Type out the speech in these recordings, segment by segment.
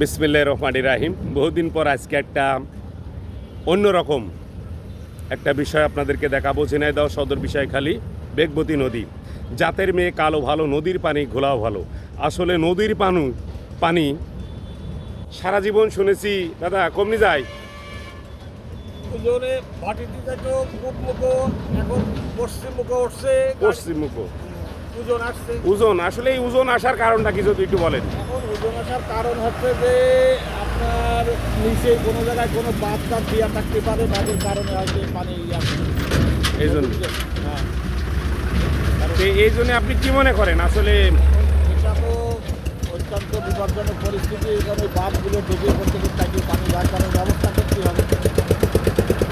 বিসমিল্লা রহমান রাহিম। বহুদিন পর আজকে একটা অন্যরকম একটা বিষয় আপনাদেরকে দেখাবো ঝিনাইদহ সদর বিষয় খালি বেগবতী নদী। জাতের মেয়ে কালো ভালো নদীর পানি ঘোলাও ভালো। আসলে নদীর পানু পানি সারা জীবন শুনেছি দাদা কমনি যায়? ওজনে ওজন আসছে। ওজন আসলে এই ওজন আসার কারণটা কি যদি একটু বলেন? ওজন আসার কারণ হচ্ছে যে আপনার নিচে কোনো জায়গায় কোনো বাদ টাদ দিয়া থাকতে পারে বাদের কারণে হয়তো পানি আসছে। এই জন্য? হ্যাঁ। এই জন্য আপনি কি মনে করেন? আসলে এটা তো অত্যন্ত বিপজ্জনক পরিস্থিতি এখানে বাঁধগুলো ডুবিয়ে পড়তে থাকি পানি কারণে ব্যবস্থা করতে হবে।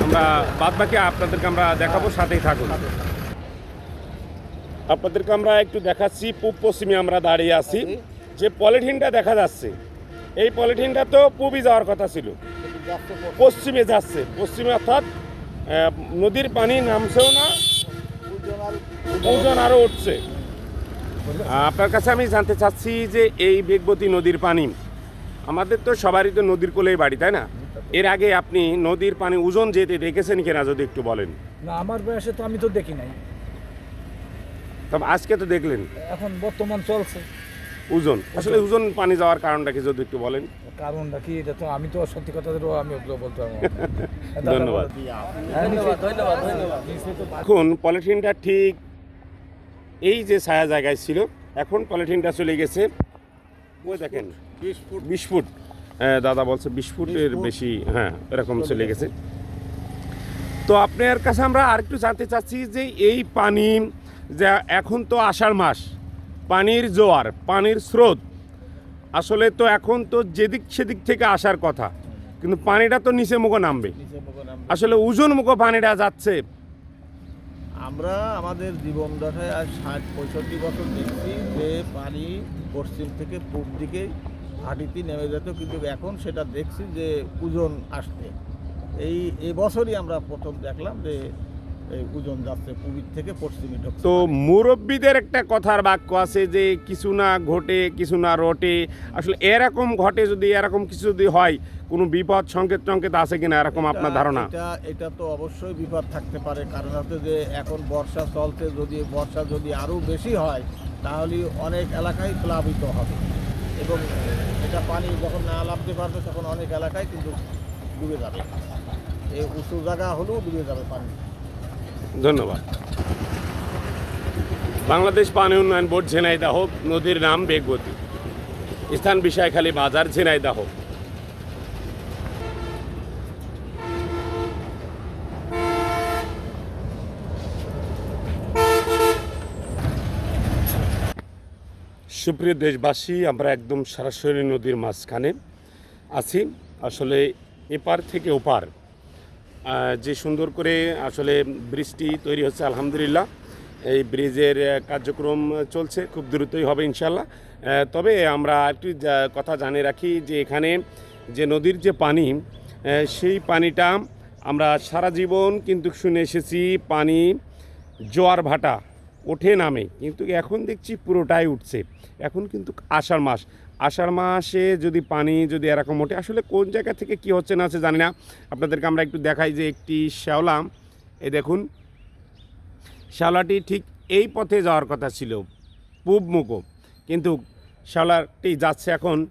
আমরা বাদ বাকি আপনাদেরকে আমরা দেখাবো সাথেই থাকুন। আপনাদেরকে আমরা একটু দেখাচ্ছি পূব পশ্চিমে আমরা দাঁড়িয়ে আছি। যে পলিথিনটা দেখা যাচ্ছে এই পলিথিনটা তো পূবই যাওয়ার কথা ছিল। পশ্চিমে। যাচ্ছে পশ্চিমে অর্থাৎ নদীর পানি নামছেও না ওজন ওজন আরও উঠছে। আপনার কাছে আমি জানতে চাচ্ছি যে এই বেগবতী নদীর পানি আমাদের তো সবারই তো নদীর কোলেই বাড়ি তাই না? এর আগে আপনি নদীর পানি ওজন যেতে দেখেছেন কিনা যদি একটু বলেন। না আমার বয়সে তো আমি তো দেখি নাই। তবে আজকে তো দেখলেন। এখন বর্তমান চলছে। ওজন। আসলে ওজন। পানি যাওয়ার কারণটা কি যদি একটু বলেন? কারণটা কি এটা তো আমি তো সত্যি কথা তো আমি ওগুলো বলতে পারব ধন্যবাদ। হ্যাঁ, ধন্যবাদ ধন্যবাদ এখন পলিথিনটা ঠিক এই যে ছায়া জায়গায় ছিল এখন পলিথিনটা চলে গেছে। ওই দেখেন বিশ ফুট। বিশ ফুট। হ্যাঁ, দাদা বলছে বিশ ফুটের বেশি হ্যাঁ এরকম চলে গেছে। তো আপনার কাছে আমরা আরেকটু জানতে চাচ্ছি যে এই পানি যা এখন তো আষাঢ় মাস পানির জোয়ার পানির স্রোত। আসলে তো এখন তো যেদিক সেদিক থেকে আসার কথা কিন্তু পানিটা তো নিচে মুখো নামবে। আসলে ওজন মুখো পানিটা যাচ্ছে। আমরা আমাদের জীবন দশায় আজ ষাট পঁয়ষট্টি বছর দেখছি যে পানি পশ্চিম থেকে পূব দিকে হাঁটিতে নেমে যেত কিন্তু এখন সেটা দেখছি যে ওজন আসছে। এই এবছরই আমরা প্রথম দেখলাম যে ওজন যাচ্ছে থেকে পশ্চিমে তো মুরব্বীদের একটা কথার বাক্য আছে যে কিছু না ঘটে কিছু না রটে। আসলে এরকম ঘটে যদি এরকম কিছু যদি হয় কোনো বিপদ সংকেত সংকেত আছে কিনা এরকম আপনার ধারণা? এটা এটা তো অবশ্যই বিপদ থাকতে পারে। কারণ হচ্ছে যে এখন বর্ষা চলতে যদি বর্ষা যদি আরও বেশি হয় তাহলে অনেক এলাকায় প্লাবিত হবে। এবং এটা পানি যখন না লাভতে পারবে তখন অনেক এলাকায় কিন্তু ডুবে যাবে। এই উঁচু জায়গা হলেও ডুবে যাবে পানি। ধন্যবাদ। বাংলাদেশ পানি উন্নয়ন বোর্ড ঝেনাইদাহ নদীর নাম বেগবতী। স্থান বিষয়খালী বাজার ঝেনাইদাহ। সুপ্রিয় দেশবাসী, আমরা একদম সরাসরি নদীর মাঝখানে আছি। আসলে এপার থেকে ওপার যে সুন্দর করে আসলে বৃষ্টি তৈরি হচ্ছে, আলহামদুলিল্লাহ। এই ব্রিজের কার্যক্রম চলছে, খুব দ্রুতই হবে ইনশাল্লাহ তবে আমরা একটি কথা জানিয়ে রাখি যে এখানে যে নদীর যে পানি সেই পানিটা আমরা সারা জীবন কিন্তু শুনে এসেছি, পানি, জোয়ার ভাটা। ওঠে নামে। কিন্তু এখন দেখছি পুরোটাই উঠছে। এখন কিন্তু আষাঢ় মাস। আষাঢ় মাসে যদি পানি যদি এরকম ওঠে, আসলে কোন জায়গা থেকে কি হচ্ছে না হচ্ছে জানি না। আপনাদেরকে আমরা একটু দেখাই যে একটি শ্যাওলা। এই দেখুন। শ্যাওলাটি ঠিক এই পথে যাওয়ার কথা ছিল, পূব মুখো। কিন্তু শ্যাওলাটি যাচ্ছে এখন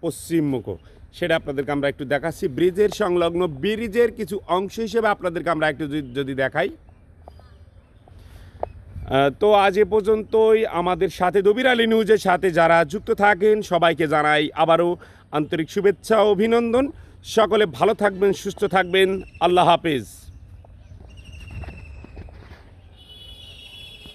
পশ্চিম মুখো। সেটা আপনাদেরকে আমরা একটু দেখাচ্ছি। ব্রিজের সংলগ্ন ব্রিজের কিছু অংশ হিসেবে আপনাদেরকে আমরা একটু যদি- দেখাই। তো আজ এ পর্যন্তই। আমাদের সাথে দবির আলী নিউজের সাথে যারা যুক্ত থাকেন, সবাইকে জানাই আবারও আন্তরিক শুভেচ্ছা অভিনন্দন। সকলে ভালো থাকবেন, সুস্থ থাকবেন। আল্লাহ হাফেজ।